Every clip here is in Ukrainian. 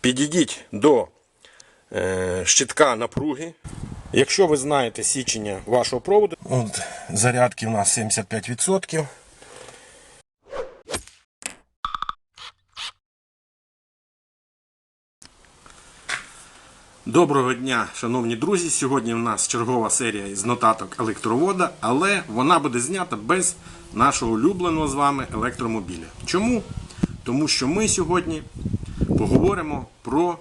Підійдіть до е, щитка напруги. Якщо ви знаєте січення вашого проводу, от, зарядки у нас 75%. Доброго дня, шановні друзі. Сьогодні в нас чергова серія із нотаток електровода, але вона буде знята без нашого улюбленого з вами електромобіля. Чому? Тому що ми сьогодні поговоримо про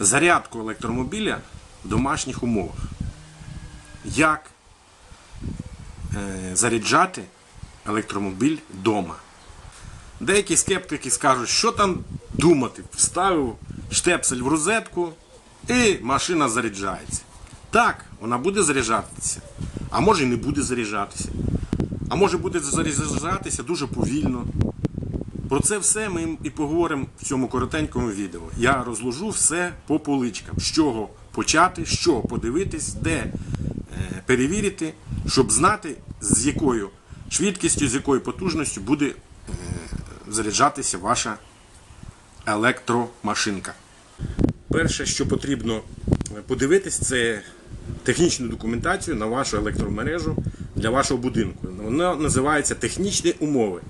зарядку електромобіля в домашніх умовах. Як е, заряджати електромобіль вдома. Деякі скептики скажуть, що там думати, вставив штепсель в розетку і машина заряджається. Так, вона буде заряджатися, а може і не буде заряджатися. А може буде заряджатися дуже повільно. Про це все ми і поговоримо в цьому коротенькому відео. Я розложу все по поличкам, з чого почати, що подивитись, де е, перевірити, щоб знати, з якою швидкістю, з якою потужністю буде е, заряджатися ваша електромашинка. Перше, що потрібно подивитись, це технічну документацію на вашу електромережу для вашого будинку. Вона називається технічні умови.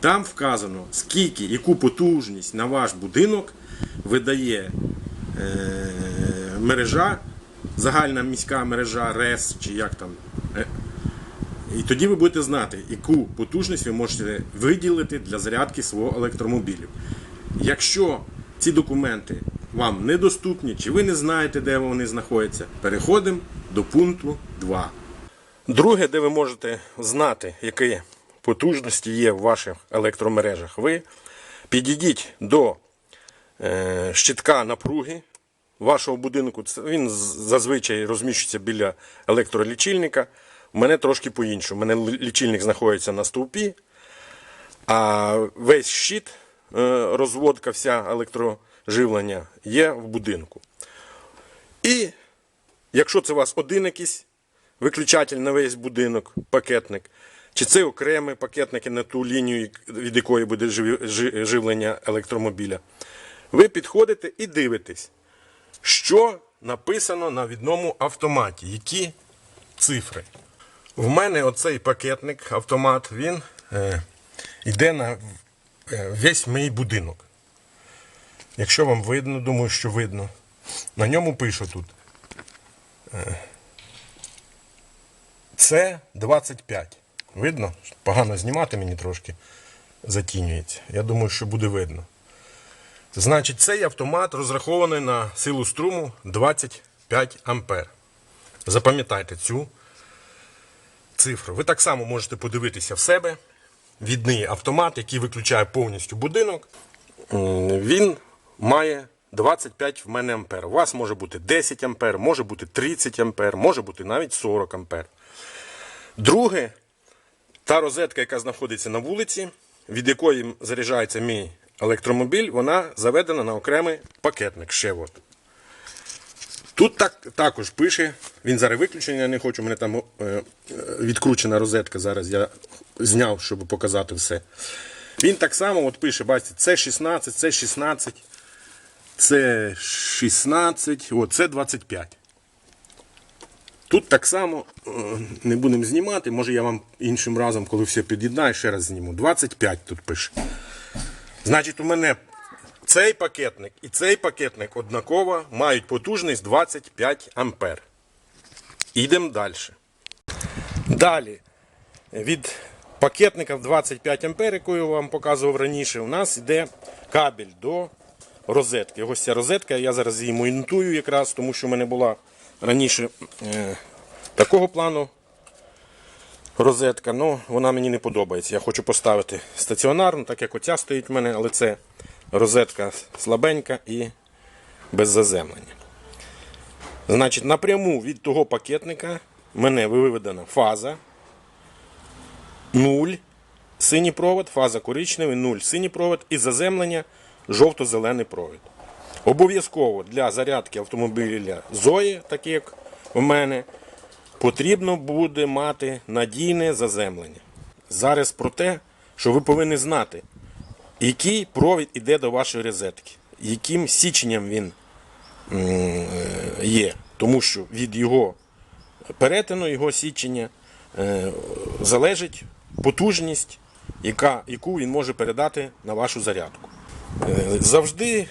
Там вказано, скільки, яку потужність на ваш будинок видає е, мережа, загальна міська мережа РЕС чи як там. Е, і тоді ви будете знати, яку потужність ви можете виділити для зарядки свого електромобілю. Якщо ці документи вам недоступні, чи ви не знаєте, де вони знаходяться, переходимо до пункту 2. Друге, де ви можете знати, які потужності є в ваших електромережах, ви підійдіть до е, щитка напруги вашого будинку. Він зазвичай розміщується біля електролічильника. У мене трошки по-іншому. У мене лічильник знаходиться на стовпі, а весь щит, е, розводка, вся електроживлення є в будинку. І якщо це у вас один якийсь виключатель на весь будинок, пакетник, чи це окремий пакетник на ту лінію, від якої буде живлення електромобіля, ви підходите і дивитесь, що написано на відному автоматі, які цифри. В мене оцей пакетник, автомат, він е, йде на е, весь мій будинок. Якщо вам видно, думаю, що видно. На ньому пишу тут. Це 25. Видно? Погано знімати мені трошки затінюється. Я думаю, що буде видно. Значить, цей автомат розрахований на силу струму 25 ампер. Запам'ятайте цю цифру. Ви так само можете подивитися в себе. Відний автомат, який виключає повністю будинок. Він має 25 в мене ампер. У вас може бути 10 ампер, може бути 30 ампер, може бути навіть 40 ампер. Друге, та розетка, яка знаходиться на вулиці, від якої заряджається мій електромобіль, вона заведена на окремий пакетник. Ще от. Тут так, також пише, він зараз виключений, я не хочу, у мене там е, е, відкручена розетка. Зараз я зняв, щоб показати все. Він так само от пише, бачите, це 16, це 16, це 16, от, це 25. Тут так само е, не будемо знімати, може я вам іншим разом, коли все під'єднаю, ще раз зніму. 25 тут пише. Значить, у мене цей пакетник і цей пакетник однаково мають потужність 25 ампер. Йдемо далі. Далі. Від пакетника в 25 ампер, яку я вам показував раніше, у нас йде кабель до розетки. Ось ця розетка, я зараз її монтую якраз, тому що в мене була раніше е, такого плану розетка, але вона мені не подобається. Я хочу поставити стаціонарну, так як оця стоїть в мене, але це розетка слабенька і без заземлення. Значить, напряму від того пакетника мене виведена фаза 0 синій провод, фаза коричневий, 0 синій провод і заземлення жовто-зелений провід. Обов'язково для зарядки автомобіля Зої, так як у мене, потрібно буде мати надійне заземлення. Зараз про те, що ви повинні знати, який провід іде до вашої розетки. яким січенням він е, є. Тому що від його перетину, його січення е, залежить потужність, яка, яку він може передати на вашу зарядку. Е, Завжди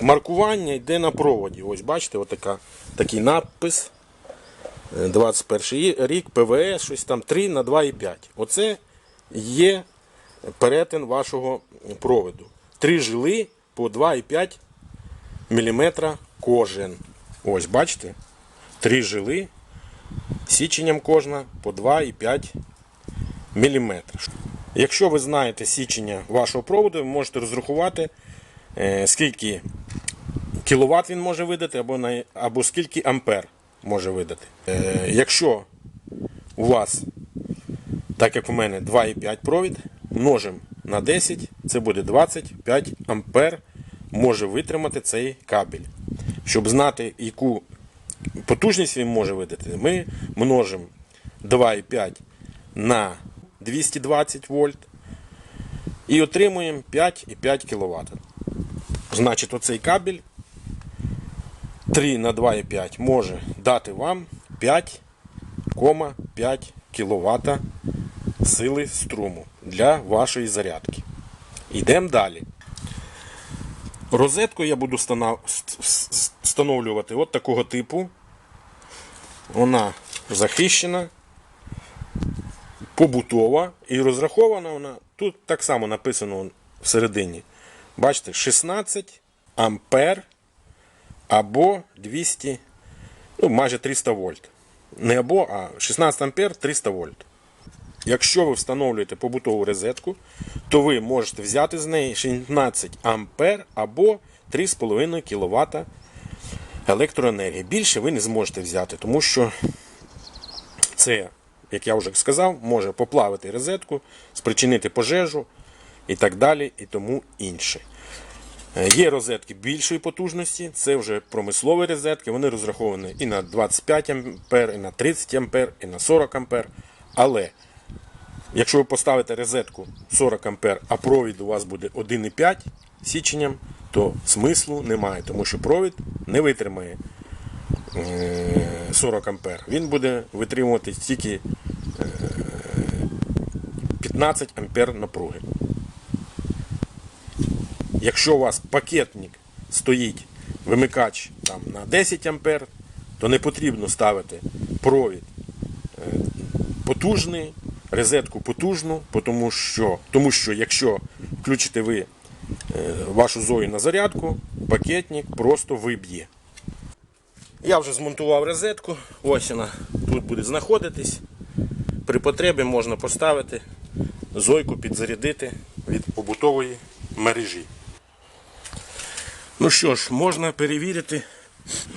маркування йде на проводі. Ось бачите, отака, такий надпис. Е, 21 рік, ПВС, щось там 3 на 2,5. Оце є перетин вашого проводу. Три жили по 2,5 мм кожен. Ось, бачите? Три жили січенням кожна по 2,5 мм. Якщо ви знаєте січення вашого проводу, ви можете розрахувати, е, скільки кіловат він може видати, або, або скільки ампер може видати. Е, якщо у вас, так як у мене 2,5 провід, множимо на 10, це буде 25 ампер може витримати цей кабель. Щоб знати, яку потужність він може видати, ми множимо 2,5 на 220 вольт і отримуємо 5,5 кВт. Значить, оцей кабель 3 на 2,5 може дати вам 5,5 кВт сили струму для вашої зарядки. Йдемо далі. Розетку я буду встановлювати от такого типу. Вона захищена, побутова і розрахована вона. Тут так само написано всередині. Бачите, 16 ампер або 200, ну майже 300 вольт. Не або, а 16 ампер 300 вольт. Якщо ви встановлюєте побутову розетку, то ви можете взяти з неї 16 ампер або 3,5 кВт електроенергії. Більше ви не зможете взяти, тому що це, як я вже сказав, може поплавити розетку, спричинити пожежу і так далі, і тому інше. Е, Є розетки більшої потужності, це вже промислові розетки, вони розраховані і на 25 ампер, і на 30 ампер, і на 40 ампер. Але Якщо ви поставите розетку 40 ампер, а провід у вас буде 1,5 січенням, то смислу немає, тому що провід не витримає е, 40 ампер. Він буде витримувати тільки е, 15 ампер напруги. Якщо у вас пакетник стоїть вимикач там, на 10 ампер, то не потрібно ставити провід потужний, розетку потужну, тому що, тому що якщо включите ви е, вашу зою на зарядку, пакетник просто виб'є. Я вже змонтував розетку, ось вона тут буде знаходитись. При потребі можна поставити зойку підзарядити від побутової мережі. Ну що ж, можна перевірити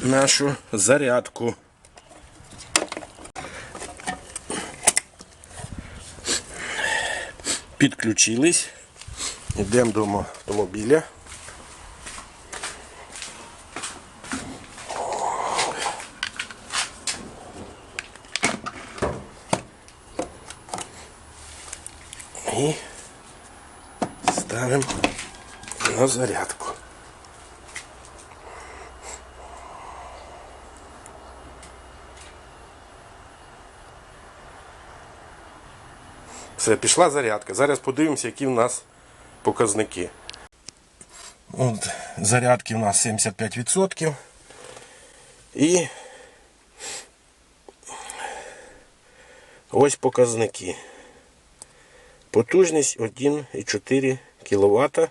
нашу зарядку. Підключились. Йдемо до автомобіля. І ставимо на зарядку. Все, пішла зарядка. Зараз подивимося, які в нас показники. От, зарядки у нас 75%. І ось показники. Потужність 1,4 кВт.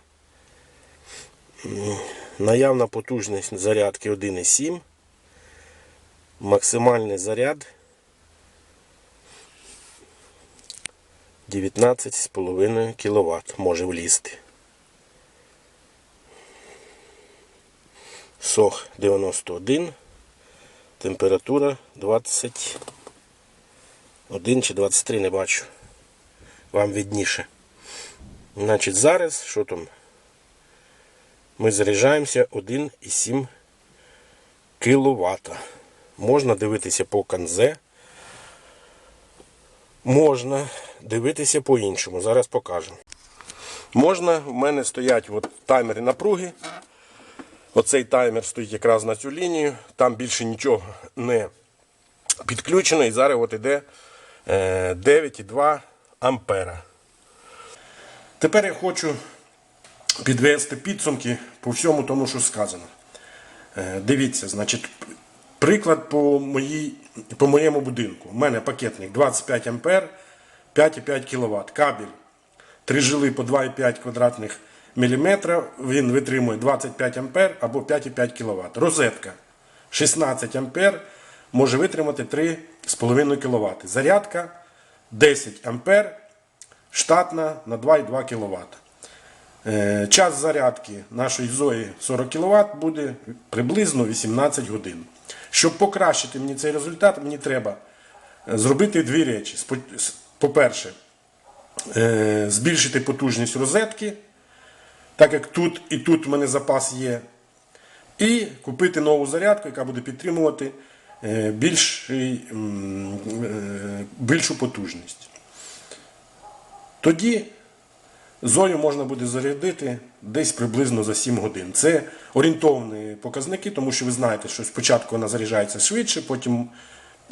Наявна потужність зарядки 1,7. Максимальний заряд 19,5 кВт може влізти. Сох 91, температура 21 чи 23 не бачу. Вам відніше. Значить, зараз, що там? Ми заряджаємося 1,7 кВт. Можна дивитися по канзе. Можна дивитися по-іншому. Зараз покажу. Можна, в мене стоять от таймери напруги. Оцей таймер стоїть якраз на цю лінію, там більше нічого не підключено. І зараз от іде е, 9,2 ампера. Тепер я хочу підвести підсумки по всьому тому, що сказано. Е, Дивіться, значить, приклад по, моїй, по моєму будинку. У мене пакетник 25 ампер, 5,5 кВт. Кабель. Три жили по 2,5 квадратних міліметра. Він витримує 25 ампер або 5,5 кВт. Розетка 16 ампер може витримати 3,5 кВт. Зарядка 10 ампер штатна на 2,2 кВт. Е, Час зарядки нашої Зої 40 кВт буде приблизно 18 годин. Щоб покращити мені цей результат, мені треба е, зробити дві речі. По-перше, е, збільшити потужність розетки, так як тут і тут в мене запас є. І купити нову зарядку, яка буде підтримувати е, більший, е, більшу потужність. Тоді Зою можна буде зарядити десь приблизно за 7 годин. Це орієнтовні показники, тому що ви знаєте, що спочатку вона заряджається швидше, потім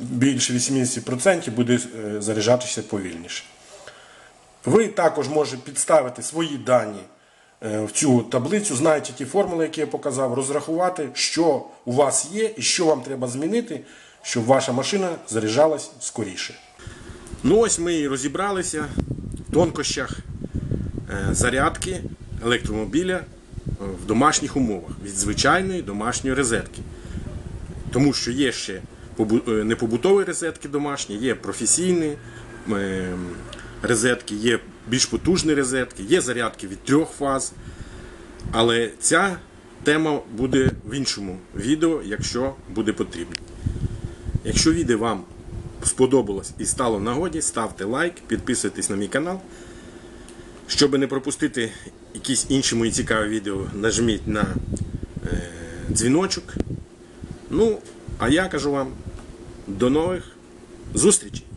більше 80% буде е, заряджатися повільніше. Ви також можете підставити свої дані е, в цю таблицю, знаєте ті формули, які я показав, розрахувати, що у вас є і що вам треба змінити, щоб ваша машина заряджалась скоріше. Ну ось ми і розібралися в тонкощах е, зарядки електромобіля в домашніх умовах від звичайної домашньої розетки. Тому що є ще е, непобутові розетки домашні, є професійні е, розетки, є більш потужні розетки, є зарядки від трьох фаз. Але ця тема буде в іншому відео, якщо буде потрібно. Якщо відео вам сподобалось і стало нагоді, ставте лайк, підписуйтесь на мій канал. Щоб не пропустити якісь інші мої цікаві відео, нажміть на е, дзвіночок. Ну, а я кажу вам до нових зустрічей!